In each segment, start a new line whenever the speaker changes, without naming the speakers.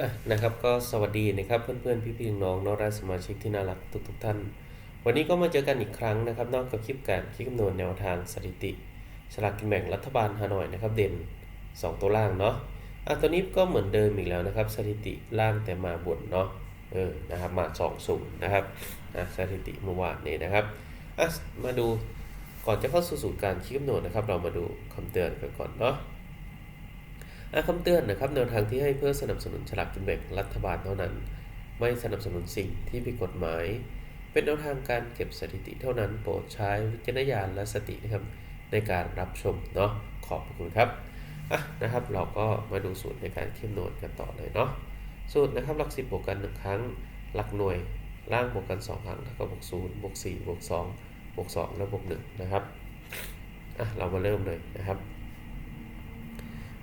อะนะครับก็สวัสดีนะครับเพื่อนๆพี่ๆน้องน้องรัสมาชิกที่น่ารักทุกๆท่าน วันนี้ก็มาเจอกันอีกครั้งนะครับนอกกับคลิปการคิดคำนวณแนวทางสถิติฉลากกินแบ่งรัฐบาลฮานอยนะครับเด่น 2 ตัวล่างเนาะอะตัวนี้ก็เหมือนเดิมอีกแล้วนะครับ สถิติล่างแต่มาบนเนาะเออนะครับมาสองสูงนะครับอะสถิติเมื่อวานนี้นะครับอะมาดูก่อนจะเข้าสู่สูตรการคิดคำนวณนะครับ เรามาดูคำเตือนกันก่อนเนาะ คำเตือนนะครับแนวทางที่ให้เพื่อสนับสนุนฉลากกินแบ่งรัฐบาลเท่านั้น ไม่สนับสนุนสิ่งที่ผิดกฎหมาย เป็นแนวทางการเก็บสถิติเท่านั้น โปรดใช้วิจารณญาณและสตินะครับในการรับชมเนาะขอบคุณครับอะนะครับ เราก็มาดูสูตรในการเข้มนวณกันต่อเลยเนาะสูตรนะครับหลักสิบบวกกันหนึ่งครั้งหลักหน่วยล่างบวกกันสองครั้งเท่ากับบวกศูนย์บวกสี่บวกสองบวกสองแล้วบวกหนึ่งนะครับอะเรามาเริ่มเลยนะครับ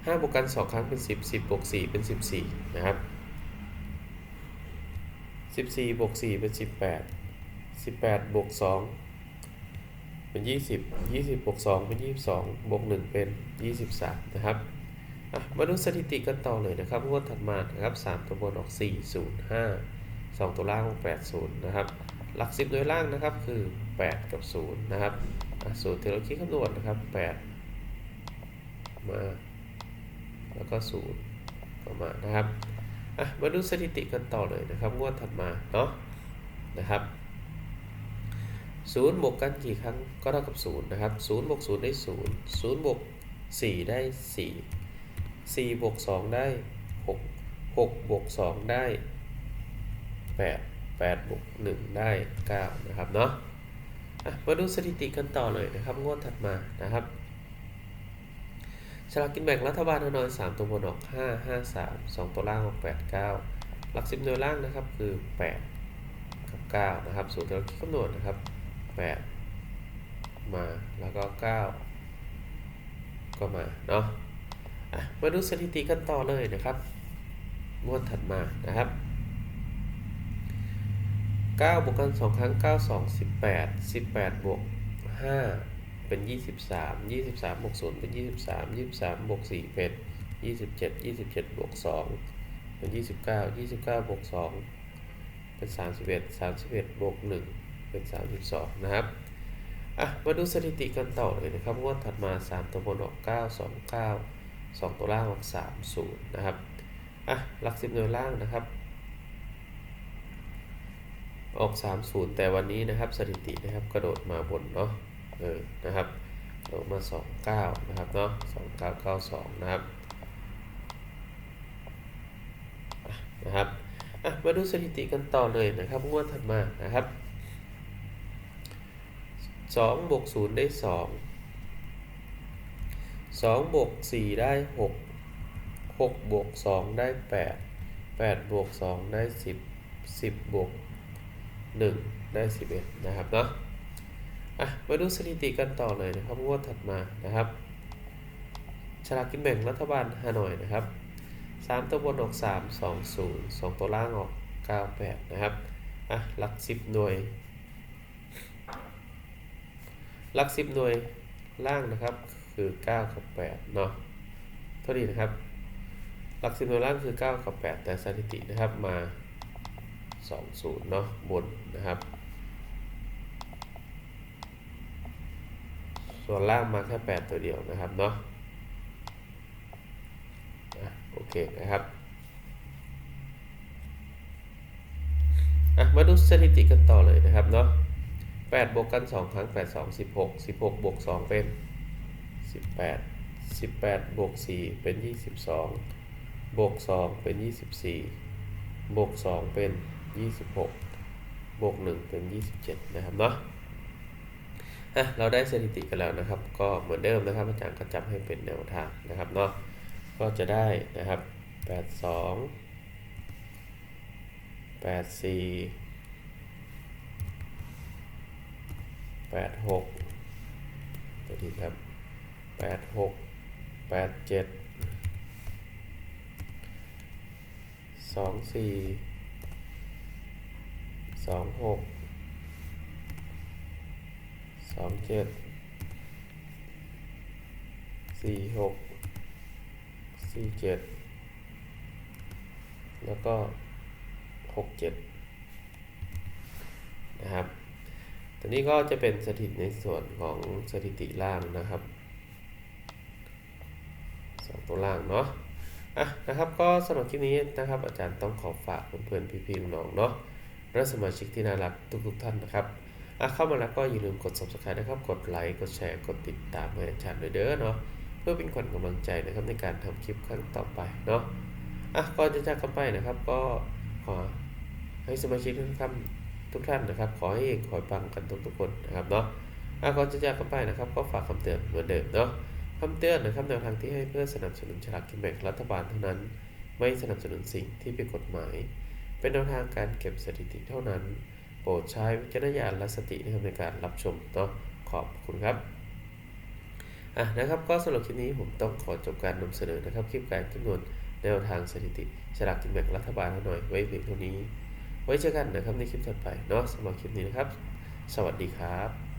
ห้าบวกกันสองครั้งเป็นสิบสิบบวกสี่เป็นสิบสี่นะครับสิบสี่บวกสี่เป็นสิบแปดสิบแปดบวกสองเป็นยี่สิบยี่สิบบวกสองเป็นยี่สิบสองบวกหนึ่งเป็นยี่สิบสามนะครับมาดูสถิติกันต่อเลยนะครับงวดถัดมานะครับสามตัวบนออกสี่ศูนย์ห้าสองตัวล่างออกแปดศูนย์นะครับ หลักสิบโดยล่างนะครับคือแปดกับศูนย์นะครับสูตรที่เราคิดคำนวณนะครับแปดมา แล้วก็ศูนย์ประมาณนะครับอะมาดูสถิติกันต่อเลยนะครับงวดถัดมาเนาะนะครับศูนย์บวกกันกี่ครั้งก็เท่ากับศูนย์นะครับศูนย์บวกศูนย์ได้ศูนย์ศูนย์บวกสี่ได้สี่สี่บวกสองได้หกหกบวกสองได้แปดแปดบวกหนึ่งได้เก้านะครับเนาะะมาดูสถิติกันต่อเลยนะครับงวดถัดมานะครับ ฉลากกินแบ่งรัฐบาลฮานอย3ตัวบนออก 5 5 3 2 ตัวล่างออก 8 9 หลักสิบโดยล่างนะครับคือ 8 กับ 9 นะครับสูตรที่เราคิดคำนวณนะครับ 8 มาแล้วก็ 9 ก็มาเนาะะมาดูสถิติกันต่อเลยนะครับงวดถัดมานะครับ9บวกกัน 2 ครั้ง 9 2 18 18บวก5 เป็น 23 23บวก0เป็น 23 23บวก4เป็น 27 27บวก2เป็น 29 29บวก2เป็น 31 31บวก1เป็น 32 นะครับอะมาดูสถิติกันต่อเลยนะครับงวดถัดมา 3 ตัวบนออก 9 2 9 2 ตัวล่างออก3 0นะครับอะหลักสิบโดยล่างนะครับ ออก 30 แต่วันนี้นะครับสถิตินะครับกระโดดมาบนเนาะ เออนะครับลงมา 29 นะครับเนาะ2992 นะครับนะครับมาดูสถิติกันต่อเลยนะครับงวดถัดมานะครับ2บวก0ได้ 2 2บวก4ได้ 6 6บวก2ได้ 8 8บวก2ได้ 10 10บวก1ได้ 11 นะครับเนาะ อะมาดูสถิติกันต่อเลยนะครับงวดถัดมานะครับฉลากกินแบ่งรัฐบาลฮานอยนะครับสามตัวบนออกสามสองศูนย์สองตัวล่างออกเก้าแปดนะครับอะหลักสิบหน่วยหลักสิบหน่วยล่างนะครับคือเก้ากับแปดเนาะเท่านี้นะครับ หลักสิบหน่วยล่างคือเก้ากับแปดแต่สถิตินะครับมาสองศูนย์เนาะบนนะครับ ส่วนล่างมาแค่ 8 ตัวเดียวนะครับเนาะโอเคนะครับมาดูสถิติกันต่อเลยนะครับเนาะ8บวกกัน 2 ครั้ง 8 2 16 16บวก2เป็น 18 18บวก4เป็น 22บวก2เป็น 24บวก2เป็น 26บวก1เป็น 27 นะครับเนาะ อะเราได้สถิติกันแล้วนะครับ ก็เหมือนเดิมนะครับ อาจารย์ก็จับให้เป็นแนวทางนะครับเนาะก็จะได้นะครับ 82 84 86ตัวนี้ครับ86 87 24 26 สองเจ็ดสี่หกสี่เจ็ดแล้วก็หกเจ็ดนะครับตัวนี้ก็จะเป็นสถิติในส่วนของสถิติล่างนะครับสองตัวล่างเนาะอะนะครับก็สำหรับคลิปนี้นะครับ อาจารย์ต้องขอฝากเพื่อนๆพี่ๆน้องๆเนาะและสมาชิกที่น่ารักทุกๆท่านนะครับ เข้ามาแล้วก็อย่าลืมกด subscribe นะครับ กดไลค์ กดแชร์ กดติดตามให้อาจารย์ด้วยเด้อเนาะ เพื่อเป็นขวัญกำลังใจนะครับในการทำคลิปครั้งต่อไปเนาะ อะก่อนจะจากกันไปนะครับ ก็ขอให้สมาชิกทุกท่านทุกท่านนะครับ ขอให้ขอให้ปังกันทุกๆคนนะครับเนาะ อะก่อนจะจากกันไปนะครับ ก็ฝากคำเตือนเหมือนเดิมเนาะคำเตือนนะครับแนวทางที่ให้เพื่อสนับสนุนฉลากกินแบ่งรัฐบาลเท่านั้น ไม่สนับสนุนสิ่งที่ผิดกฎหมาย เป็นแนวทางการเก็บสถิติเท่านั้น โปรดใช้วิจารณญาณและสตินะครับในการรับชมเนาะขอบคุณครับอะนะครับก็สำหรับคลิปนี้ผมต้องขอจบการนำเสนอนะครับคลิปการคำนวณแนวทางสถิติฉลากกินแบ่งรัฐบาลหน่อยไว้เพียงเท่านี้ ไว้เจอกันนะครับในคลิปถัดไปเนาะสำหรับคลิปนี้นะครับ สวัสดีครับ